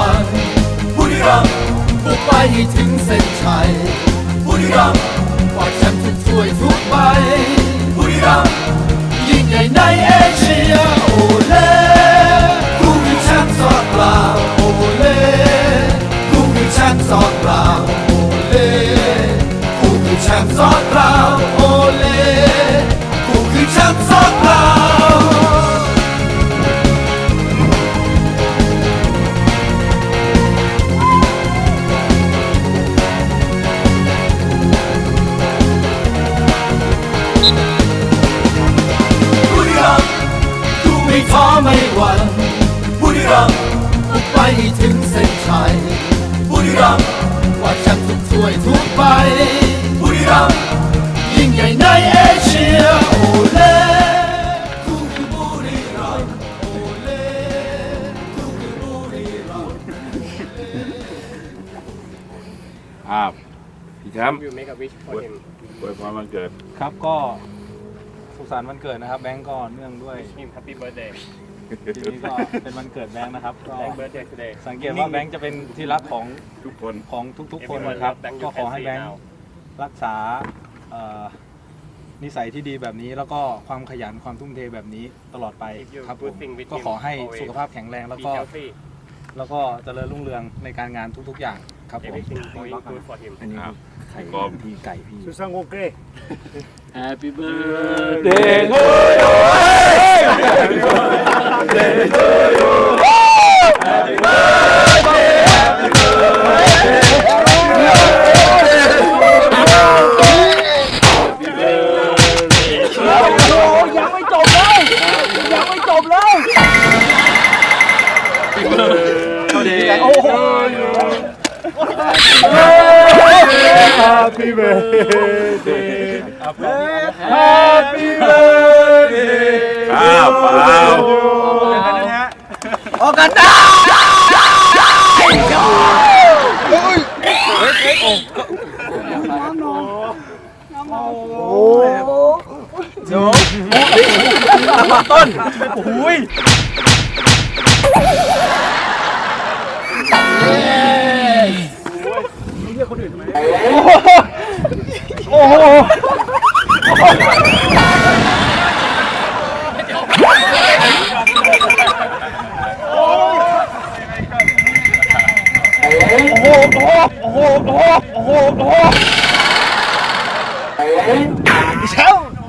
มันบุรีรัมย์บุกไปให้ถึงเส้นชัยบุรีรัมย์กวาดแชมป์ทุกถ้วยทุกใบ รีรัมย์บุกไปให้ถึงเส้นชัยบุรีรัมย์กวาดแชมป์ทุกถ้วยทุกใบบุรีรัมย์ยิ่งใหญ่ในเอเชียโอเล่กูคือบุรีรัมย์โอเล่กูคือบุรีรัมย์อ่าพี่แชมป์ You make a wish for him. อวยพรวันเกิดครับก็สุขสันต์วันเกิดนะครับ แบงก์ก็เนื่องด้วย Him happy birthday. ทีนี้ก็เป็นวันเกิดแบงค์นะครับก็ Thank birthday today. สังเกตว่าแบงค์จะเป็นที่รักของทุกคน ของทุกๆ คน Everyone นะครับ love Bank ก็ you ขอ can ให้ see แบงค์ now. รักษาเอ่อนิสัยที่ดีแบบนี้ แล้วก็ความขยันความทุ่มเทแบบนี้ตลอดไป If you ครับผม good thing with ก็ him ขอให้ always สุขภาพแข็งแรง แล้ว Be ก็ healthy. แล้วก็เจริญรุ่งเรืองในการงานทุก ๆ อย่างครับผม Everything going good for him. อันนี้ครับไข่กรอบพี่ไก่พี่ Happy birthday to you โอ้โห Happy birthday Happy birthday อ้าวเปล่า โอ้กันได้โอ้ยน้องน้องน้องโอ้ ต้นโอ้ยโอ้โหโอ้โหโอ้โหโอ้โหโอ้โหโอ้โหแชมป์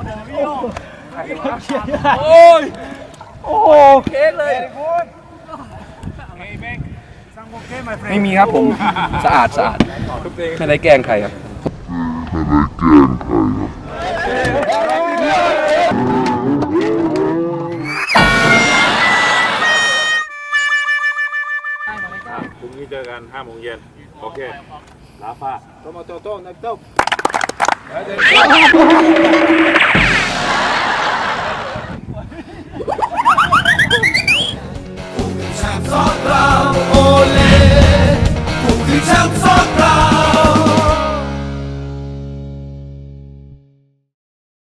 โอ้ย โอ้โหเค้กเลยไม่มีครับผม สะอาดสะอาดไม่ได้แกล้งใครครับพรุ่งนี้เจอกัน5โมงเย็นโอเคลาฟ้าโตโต้นักเต้า